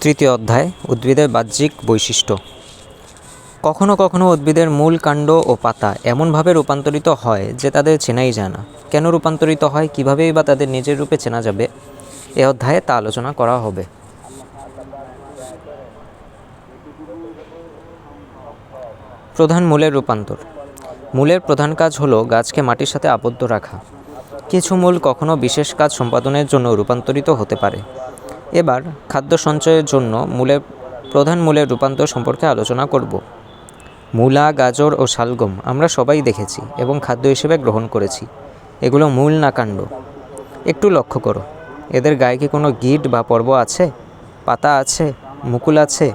তৃতীয় অধ্যায়, উদ্ভিদের বাহ্যিক বৈশিষ্ট্য। কখনো কখনো উদ্ভিদের মূল কাণ্ড ও পাতা এমনভাবে রূপান্তরিত হয় যে তাদের চেনাই যায় না। কেন রূপান্তরিত হয়, কীভাবেই বা তাদের নিজের রূপে চেনা যাবে, এ অধ্যায়ে তা আলোচনা করা হবে। প্রধান মূলের রূপান্তর। মূলের প্রধান কাজ হলো গাছকে মাটির সাথে আবদ্ধ রাখা। কিছু মূল কখনো বিশেষ কাজ সম্পাদনের জন্য রূপান্তরিত হতে পারে। এবার খাদ্য সঞ্চয়ের জন্য মূলের প্রধান মূলের রূপান্তর সম্পর্কে আলোচনা করব। মূলা, গাজর ও শালগম আমরা সবাই দেখেছি এবং খাদ্য হিসেবে গ্রহণ করেছি। এগুলো মূল না কাণ্ড। একটু লক্ষ্য করো। এদের গায়ে কি কোনো গিট বা পর্ব আছে? পাতা আছে? মুকুল আছে?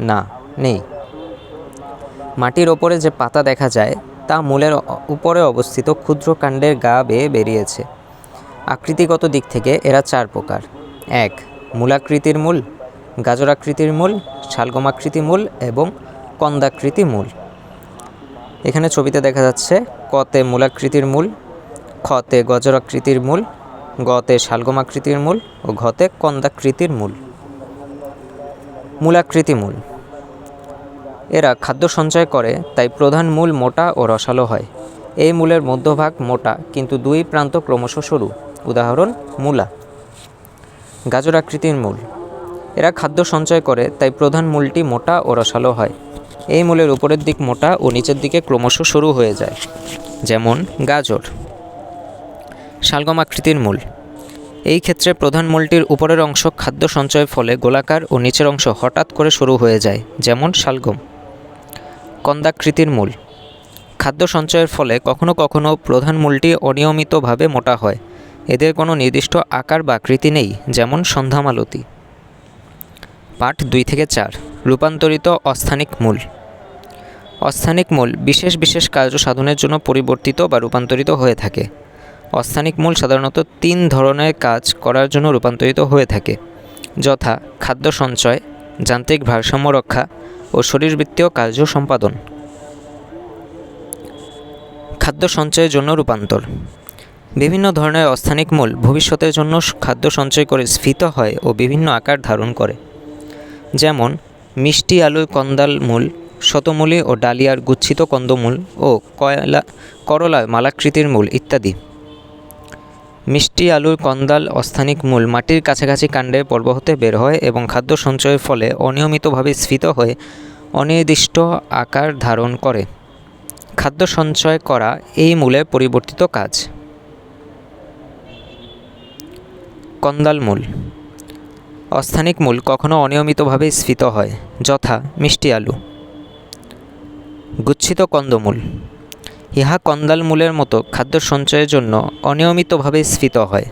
না, নেই। মাটির ওপরে যে পাতা দেখা যায়, তা মূলের উপরে অবস্থিত ক্ষুদ্র কাণ্ডের গা বেয়ে বেরিয়েছে। আকৃতিগত দিক থেকে এরা চার প্রকার। এক মূলাকৃতির মূল, গাজরাকৃতির মূল শালগমাকৃতি মূল এবং কন্দাকৃতি মূল। এখানে ছবিতে দেখা যাচ্ছে কতে মূলাকৃতির মূল, খতে গজরাকৃতির মূল, গতে শালগমাকৃতির মূল ও ঘতে কন্দাকৃতির মূল। মূলাকৃতি মূল। এরা খাদ্য সঞ্চয় করে, তাই প্রধান মূল মোটা ও রসালো হয়। এই মূলের মধ্যভাগ মোটা, কিন্তু দুই প্রান্ত ক্রমশ সরু। উদাহরণ, মূলা। গাজর আকৃতির মূল। এরা খাদ্য সঞ্চয় করে, তাই প্রধান মূলটি মোটা ও রসালো হয়। এই মূলের উপরের দিক মোটা ও নিচের দিকে ক্রমশ সরু হয়ে যায়। যেমন গাজর। শালগম আকৃতির মূল। এই ক্ষেত্রে প্রধান মূলটির উপরের অংশ খাদ্য সঞ্চয়ের ফলে গোলাকার ও নিচের অংশ হঠাৎ করে সরু হয়ে যায়, যেমন শালগম। কন্দাকৃতির মূল। খাদ্য সঞ্চয়ের ফলে কখনো কখনো প্রধান মূলটি অনিয়মিতভাবে মোটা হয়। এদের কোনো নির্দিষ্ট আকার বা আকৃতি নেই, যেমন সন্ধ্যামালতি। পাঠ দুই থেকে চার, রূপান্তরিত অস্থানিক মূল। অস্থানিক মূল বিশেষ বিশেষ কার্য সাধনের জন্য পরিবর্তিত বা রূপান্তরিত হয়ে থাকে। অস্থানিক মূল সাধারণত তিন ধরনের কাজ করার জন্য রূপান্তরিত হয়ে থাকে। যথা খাদ্য সঞ্চয়, যান্ত্রিক ভারসাম্য রক্ষা ও শরীরবৃত্তীয় কার্য সম্পাদন। খাদ্য সঞ্চয়ের জন্য রূপান্তর। বিভিন্ন ধরনের অস্থানিক মূল ভবিষ্যতের জন্য খাদ্য সঞ্চয় করে স্ফীত হয় ও বিভিন্ন আকার ধারণ করে। যেমন, মিষ্টি আলুর কন্দাল মূল, শতমূলী ও ডালিয়ার গুচ্ছিত কন্দমূল ও কয়লা করলার মালাকৃতির মূল ইত্যাদি। মিষ্টি আলুর কন্দাল অস্থানিক মূল মাটির কাছাকাছি কাণ্ডের পর্ব হতে বের হয় এবং খাদ্য সঞ্চয়ের ফলে অনিয়মিতভাবে স্ফীত হয়ে অনির্দিষ্ট আকার ধারণ করে। খাদ্য সঞ্চয় করা এই মূলের পরিবর্তিত কাজ। কন্দাল মূল। অস্থানিক মূল কখনো অনিয়মিতভাবে স্ফীত হয়, যথা মিষ্টি আলু। গুচ্ছিত কন্দমূল। ইহা কন্দাল মূলের মতো খাদ্য সঞ্চয়ের জন্য অনিয়মিতভাবে স্ফীত হয়।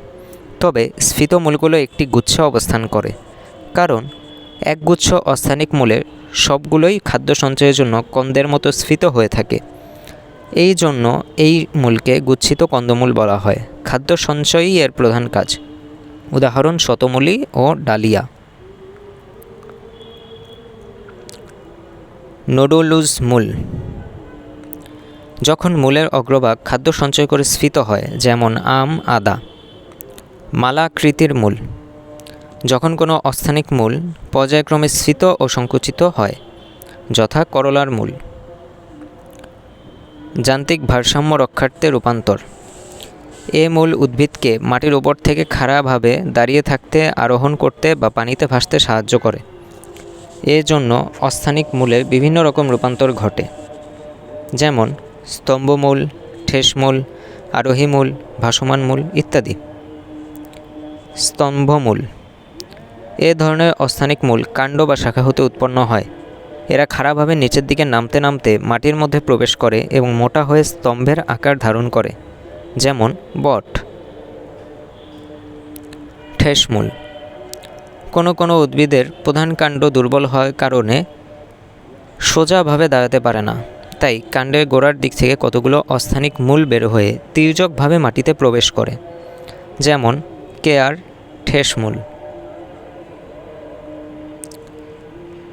তবে স্ফীত মূলগুলো একটি গুচ্ছ অবস্থান করে, কারণ এক গুচ্ছ অস্থানিক মূলের সবগুলোই খাদ্য সঞ্চয়ের জন্য কন্দের মতো স্ফীত হয়ে থাকে। এই জন্য এই মূলকে গুচ্ছিত কন্দমূল বলা হয়। খাদ্য সঞ্চয়ই এর প্রধান কাজ। উদাহরণ শতমূলী ও ডালিয়া। নোডোলুজ মূল। যখন মূলের অগ্রভাগ খাদ্য সঞ্চয় করে স্ফীত হয়, যেমন আম, আদা। মালাকৃতির মূল। যখন কোনো অস্থানিক মূল পর্যায়ক্রমে স্ফীত ও সংকুচিত হয়, যথা করলার মূল। যান্ত্রিক ভারসাম্য রক্ষার্থে রূপান্তর। এ মূল উদ্ভিদকে মাটির ওপর থেকে খাড়াভাবে দাঁড়িয়ে থাকতে, আরোহণ করতে বা পানিতে ভাসতে সাহায্য করে। এর জন্য অস্থানিক মূলে বিভিন্ন রকম রূপান্তর ঘটে। যেমন স্তম্ভমূল, ঠেসমূল আরোহী মূল ভাসমান মূল ইত্যাদি। স্তম্ভমূল। এ ধরনের অস্থানিক মূল কাণ্ড বা শাখা হতে উৎপন্ন হয়। এরা খাড়াভাবে নিচের দিকে নামতে নামতে মাটির মধ্যে প্রবেশ করে এবং মোটা হয়ে স্তম্ভের আকার ধারণ করে। যেমন বট। ঠেসমূল। কোনো কোনো উদ্ভিদের প্রধান কাণ্ড দুর্বল হওয়ার কারণে সোজাভাবে দাঁড়াতে পারে না। তাই কাণ্ডের গোড়ার দিক থেকে কতগুলো অস্থানিক মূল বের হয়ে তির্যকভাবে মাটিতে প্রবেশ করে। যেমন কেয়ার, ঠেসমূল।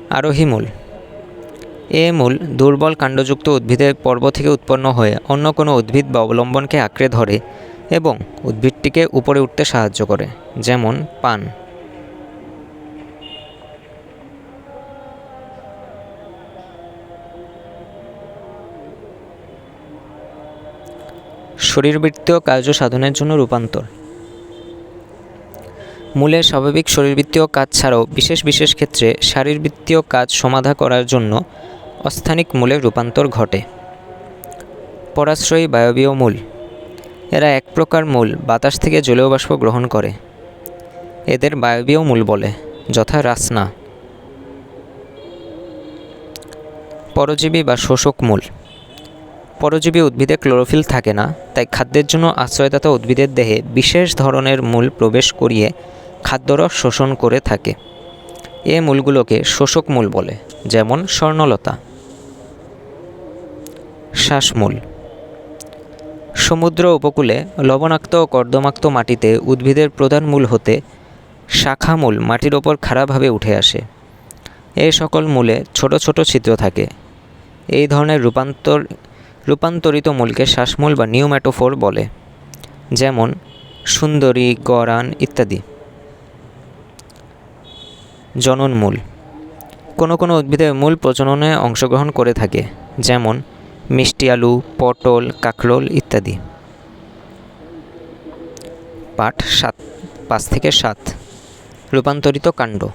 আরোহী মূল। এ মূল দুর্বল কাণ্ডযুক্ত উদ্ভিদের পর্ব থেকে উৎপন্ন হয়ে অন্য কোনো উদ্ভিদ বা অবলম্বনকে আঁকড়ে ধরে এবং উদ্ভিদটিকে উপরে উঠতে সাহায্য করে, যেমন পান। শরীরবৃত্তীয় কার্য সাধনের জন্য রূপান্তর। মূলের স্বাভাবিক শরীরবৃত্তীয় কাজ ছাড়াও বিশেষ বিশেষ ক্ষেত্রে শারীরবৃত্তীয় কাজ সমাধা করার জন্য অস্থানিক মূলে রূপান্তর ঘটে। পরাশ্রয়ী বায়বীয় মূল। এরা এক প্রকার মূল বাতাস থেকে জলীয় বাষ্প গ্রহণ করে। এদের বায়বীয় মূল বলে, যথা রাসনা। পরজীবী বা শোষক মূল। পরজীবী উদ্ভিদে ক্লোরোফিল থাকে না, তাই খাদ্যের জন্য আশ্রয়দাতা উদ্ভিদের দেহে বিশেষ ধরনের মূল প্রবেশ করিয়ে খাদ্যরস শোষণ করে থাকে। এ মূলগুলোকে শোষক মূল বলে, যেমন স্বর্ণলতা। শ্বাসমূল। সমুদ্র উপকূলে লবণাক্ত ও কর্দমাক্ত মাটিতে উদ্ভিদের প্রধান মূল হতে শাখামূল মাটির ওপর খাড়াভাবে উঠে আসে। এই সকল মূলে ছোট ছোট ছিদ্র থাকে। এই ধরনের রূপান্তর, রূপান্তরিত মূলকে শ্বাসমূল বা নিউম্যাটোফোর বলে, যেমন সুন্দরী, গরান ইত্যাদি। জননমূল। কোনো কোনো উদ্ভিদের মূল প্রজননে অংশগ্রহণ করে থাকে, যেমন মিষ্টি আলু, পটল, কাঁকরোল ইত্যাদি। পাঠ সাত, পাঁচ থেকে সাত। রূপান্তরিত কাণ্ড।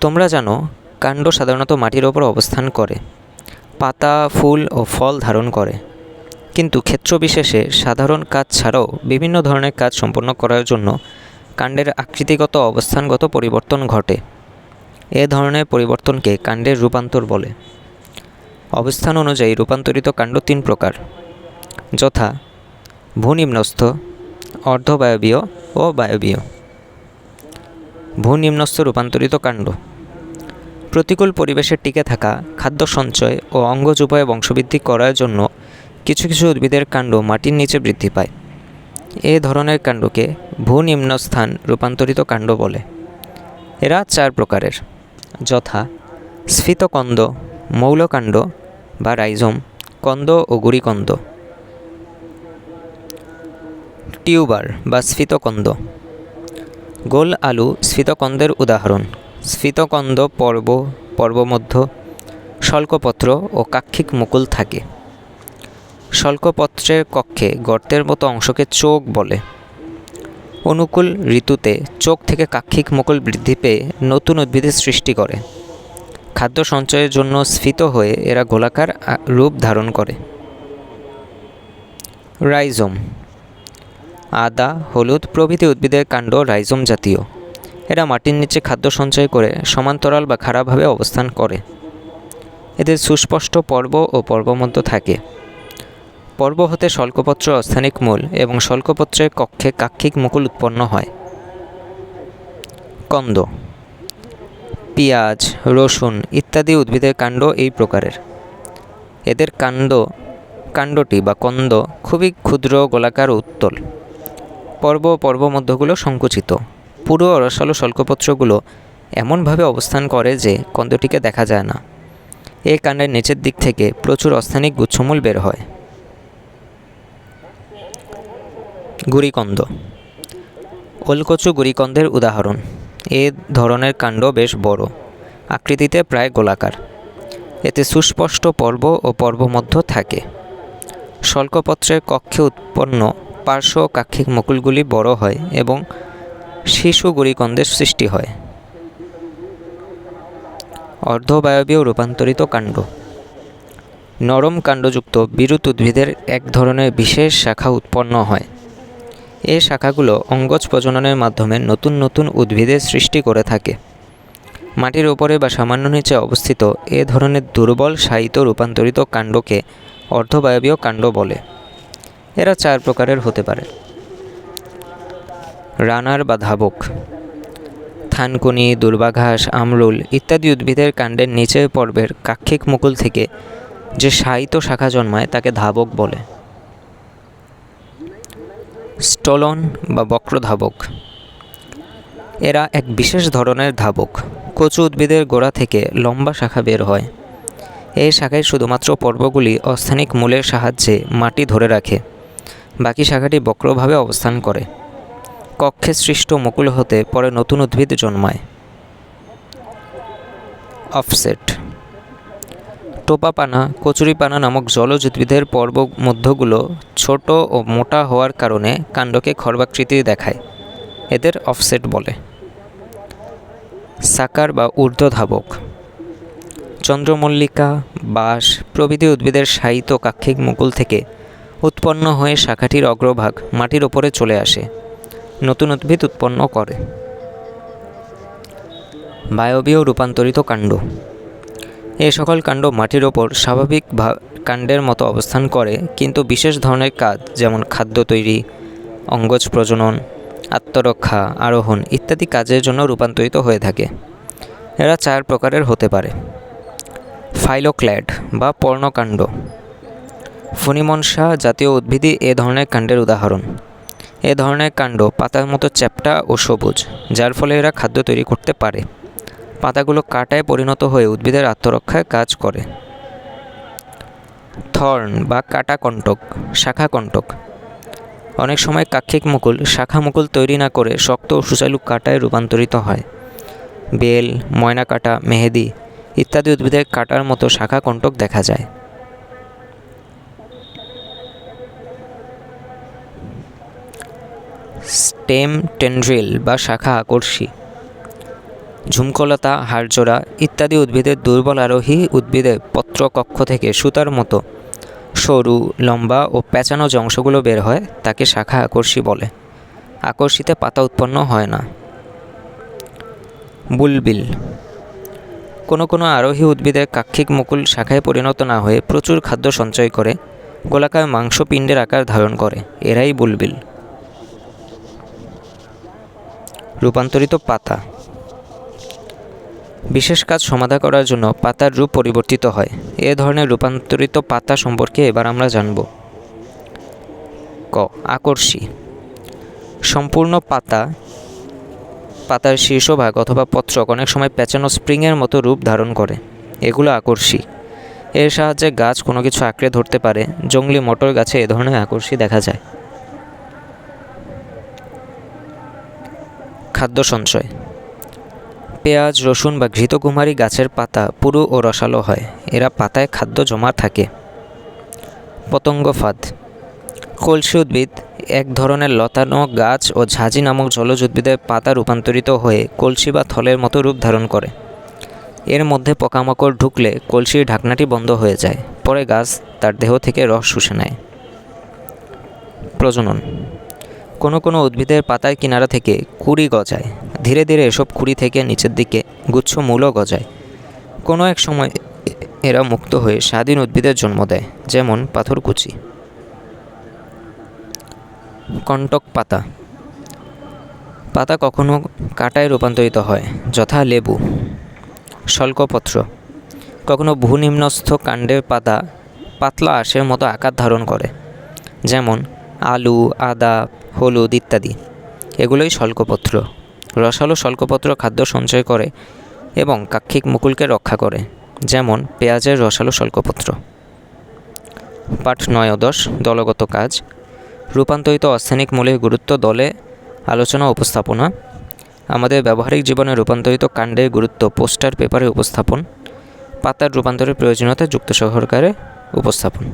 তোমরা জানো, কাণ্ড সাধারণত মাটির ওপর অবস্থান করে, পাতা, ফুল ও ফল ধারণ করে। কিন্তু ক্ষেত্র বিশেষে সাধারণ কাজ ছাড়াও বিভিন্ন ধরনের কাজ সম্পন্ন করার জন্য কাণ্ডের আকৃতিগত অবস্থানগত পরিবর্তন ঘটে। এ ধরনের পরিবর্তনকে কাণ্ডের রূপান্তর বলে। অবস্থান অনুযায়ী রূপান্তরিত কাণ্ড তিন প্রকার। যথা, ভূনিম্নস্থ, অর্ধবায়বীয় ও বায়বীয়। ভূনিম্নস্থ রূপান্তরিত কাণ্ড। প্রতিকূল পরিবেশে টিকে থাকা, খাদ্য সঞ্চয় ও অঙ্গজ উপায়ে বংশবৃদ্ধি করার জন্য কিছু কিছু উদ্ভিদের কাণ্ড মাটির নিচে বৃদ্ধি পায়। এ ধরনের কাণ্ডকে ভূনিম্নস্থান রূপান্তরিত কাণ্ড বলে। এরা চার প্রকারের। যথা, স্ফীতকন্দ, মৌলকাণ্ড বা রাইজোম, কন্দ ও গুড়িকন্দ। টিউবার বা স্ফীতকন্দ। গোল আলু স্ফীতকন্দের উদাহরণ। স্ফীতকন্দ পর্ব, পর্বমধ্য শল্কপত্র ও কাক্ষিক মুকুল থাকে। শল্কপত্রের কক্ষে গর্তের মতো অংশকে চোখ বলে। অনুকূল ঋতুতে চোখ থেকে কাক্ষিক মুকুল বৃদ্ধি পেয়ে নতুন উদ্ভিদের সৃষ্টি করে। খাদ্য সঞ্চয়ের জন্য স্ফীত হয়ে এরা গোলাকার রূপ ধারণ করে। রাইজোম। আদা, হলুদ প্রভৃতি উদ্ভিদের কাণ্ড রাইজোম জাতীয়। এরা মাটির নিচে খাদ্য সঞ্চয় করে সমান্তরাল বা খারাপভাবে অবস্থান করে। এদের সুস্পষ্ট পর্ব ও পর্বমধ্য থাকে। পর্ব হতে শল্কপত্র অস্থানিক মূল এবং শল্কপত্রের কক্ষে কাক্ষিক মুকুল উৎপন্ন হয়। কন্দ। পেঁয়াজ, রসুন ইত্যাদি উদ্ভিদের কাণ্ড এই প্রকারের। এদের কাণ্ড, কাণ্ডটি বা কন্দ খুবই ক্ষুদ্র গোলাকার উত্তল। পর্ব পর্ব মধ্যগুলো সংকুচিত। পুরো রসালো শল্কপত্রগুলো এমনভাবে অবস্থান করে যে কন্দটিকে দেখা যায় না। এই কাণ্ডের নিচের দিক থেকে প্রচুর অস্থানিক গুচ্ছমূল বের হয়। গুড়িকন্দ। ওলকচু গুড়িকন্দের উদাহরণ। এ ধরনের কাণ্ড বেশ বড়। আকৃতিতে প্রায় গোলাকার। এতে সুস্পষ্ট পর্ব ও পর্বমধ্য থাকে। শল্কপত্রের কক্ষে উৎপন্ন পার্শ্ব কাক্ষিক মুকুলগুলি বড় হয় এবং শিশু গুড়িকন্দের সৃষ্টি হয়। অর্ধবায়বীয় রূপান্তরিত কাণ্ড। নরম কাণ্ডযুক্ত বিরুৎ উদ্ভিদের এক ধরনের বিশেষ শাখা উৎপন্ন হয়। এই শাখাগুলো অঙ্গজ প্রজননের মাধ্যমে নতুন নতুন উদ্ভিদের সৃষ্টি করে থাকে। মাটির ওপরে বা সামান্য নিচে অবস্থিত এ ধরনের দুর্বল সাহিত্য রূপান্তরিত কাণ্ডকে অর্ধবায়বীয় কাণ্ড বলে। এরা চার প্রকারের হতে পারে। রানার বা ধাবক, থানকুনি, দুর্বাঘাস, আমরুল ইত্যাদি উদ্ভিদের কাণ্ডের নিচের পর্বের কাক্ষিক মুকুল থেকে যে সাহিত্য শাখা জন্মায় তাকে ধাবক বলে। স্টলন বা বক্রধাবক। এরা এক বিশেষ ধরনের ধাবক। কচু উদ্ভিদের গোড়া থেকে লম্বা শাখা বের হয়। এই শাখায় শুধুমাত্র পর্বগুলি অস্থানিক মূলের সাহায্যে মাটি ধরে রাখে। বাকি শাখাটি বক্রভাবে অবস্থান করে। কক্ষে সৃষ্ট মুকুল হতে পরে নতুন উদ্ভিদ জন্মায়। অফসেট টোপাপানা, কচুরিপানা নামক জলজ উদ্ভিদের পর্ব মধ্যগুলো ছোট ও মোটা হওয়ার কারণে কাণ্ডকে খর্বাকৃতি দেখায়। এদের অফসেট বলে। সাকার বা ঊর্ধ্বধাবক। চন্দ্রমল্লিকা, বাঁশ প্রভৃতি উদ্ভিদের শায়িত কাক্ষিক মুকুল থেকে উৎপন্ন হয়ে শাখাটির অগ্রভাগ মাটির ওপরে চলে আসে। নতুন উদ্ভিদ উৎপন্ন করে। বায়বীয় রূপান্তরিত কাণ্ড। এ সকল কাণ্ড মাটির ওপর স্বাভাবিক কাণ্ডের মতো অবস্থান করে, কিন্তু বিশেষ ধরনের কাজ যেমন খাদ্য তৈরি, অঙ্গজ প্রজনন, আত্মরক্ষা, আরোহণ ইত্যাদি কাজের জন্য রূপান্তরিত হয়ে থাকে। এরা চার প্রকারের হতে পারে। ফাইলোক্ল্যাড বা পর্ণকাণ্ড। ফণিমনসা জাতীয় উদ্ভিদই এ ধরনের কাণ্ডের উদাহরণ। এ ধরনের কাণ্ড পাতার মতো চ্যাপ্টা ও সবুজ, যার ফলে এরা খাদ্য তৈরি করতে পারে। পাতাগুলো কাটায় পরিণত হয়ে উদ্ভিদের আত্মরক্ষায় কাজ করে। থর্ন বা কাটা কণ্টক শাখা কণ্টক অনেক সময় কাক্ষিক মুকুল, শাখা মুকুল তৈরি না করে শক্ত ও সুচালু কাটায় রূপান্তরিত হয়। বেল, ময়না কাটা, মেহেদি ইত্যাদি উদ্ভিদের কাটার মতো শাখা কণ্টক দেখা যায়। স্টেম টেন্ড্রিল বা শাখা আকর্ষী। ঝুমকলতা, হাড়জোড়া ইত্যাদি উদ্ভিদের দুর্বল আরোহী উদ্ভিদের পত্রকক্ষ থেকে সুতার মতো। সরু, লম্বা ও প্যাঁচানো যে অংশগুলো বের হয়, তাকে শাখা আকর্ষী বলে। আকর্ষিতে পাতা উৎপন্ন হয় না। বুলবিল। কোনো কোনো আরোহী উদ্ভিদের কাক্ষিক মুকুল শাখায় পরিণত না হয়ে প্রচুর খাদ্য সঞ্চয় করে, গোলাকার মাংসপিণ্ডের আকার ধারণ করে। এরাই বুলবিল। রূপান্তরিত পাতা। বিশেষ কাজ সমাধা করার জন্য পাতার রূপ পরিবর্তিত হয়। এ ধরনের রূপান্তরিত পাতা সম্পর্কে এবার আমরা জানব। ক, আকর্ষী। সম্পূর্ণ পাতা, পাতার শীর্ষভাগ অথবা পত্রক অনেক সময় পেঁচানো স্প্রিংয়ের মতো রূপ ধারণ করে। এগুলো আকর্ষী। এর সাহায্যে গাছ কোনো কিছু আঁকড়ে ধরতে পারে। জঙ্গলি মটর গাছে এ ধরনের আকর্ষী দেখা যায়। খাদ্য সঞ্চয়। পেঁয়াজ, রসুন বা ঘৃতকুমারী গাছের পাতা পুরু ও রসালো হয়। এরা পাতায় খাদ্য জমা থাকে। পতঙ্গ ফাঁদ। কলসি উদ্ভিদ, এক ধরনের লতানো গাছ ও ঝাঁঝি নামক জলজ উদ্ভিদের পাতা রূপান্তরিত হয়ে কলসি বা থলের মতো রূপ ধারণ করে। এর মধ্যে পোকামাকড় ঢুকলে কলসির ঢাকনাটি বন্ধ হয়ে যায়। পরে গাছ তার দেহ থেকে রস শুষে নেয়। প্রজনন। কোনো কোনো উদ্ভিদের পাতার কিনারা থেকে কুড়ি গজায়। ধীরে ধীরে এসব খুঁড়ি থেকে নিচের দিকে গুচ্ছ মূলও গজায়। কোনো এক সময় এরা মুক্ত হয়ে স্বাধীন উদ্ভিদের জন্ম দেয়, যেমন পাথরকুচি কণ্টক পাতা। পাতা কখনো কাটায় রূপান্তরিত হয়, যথা লেবু। শল্কপত্র কখনো ভূনিম্নস্থ কাণ্ডের পাতা পাতলা আঁশের মতো আকার ধারণ করে, যেমন আলু, আদা, হলুদ ইত্যাদি। এগুলোই শল্কপত্র রসালো শল্কপত্র খাদ্য সঞ্চয় করে এবং কাক্ষিক মুকুলকে রক্ষা করে, যেমন পেঁয়াজের রসালো শল্কপত্র পাঠ নয় দশ, দলগত কাজ। রূপান্তরিত অস্থানিক মূলের গুরুত্ব দলে আলোচনা উপস্থাপনা। আমাদের ব্যবহারিক জীবনে রূপান্তরিত কাণ্ডের গুরুত্ব পোস্টার পেপারে উপস্থাপন। পাতার রূপান্তরের প্রয়োজনীয়তা যুক্ত সহকারে উপস্থাপন।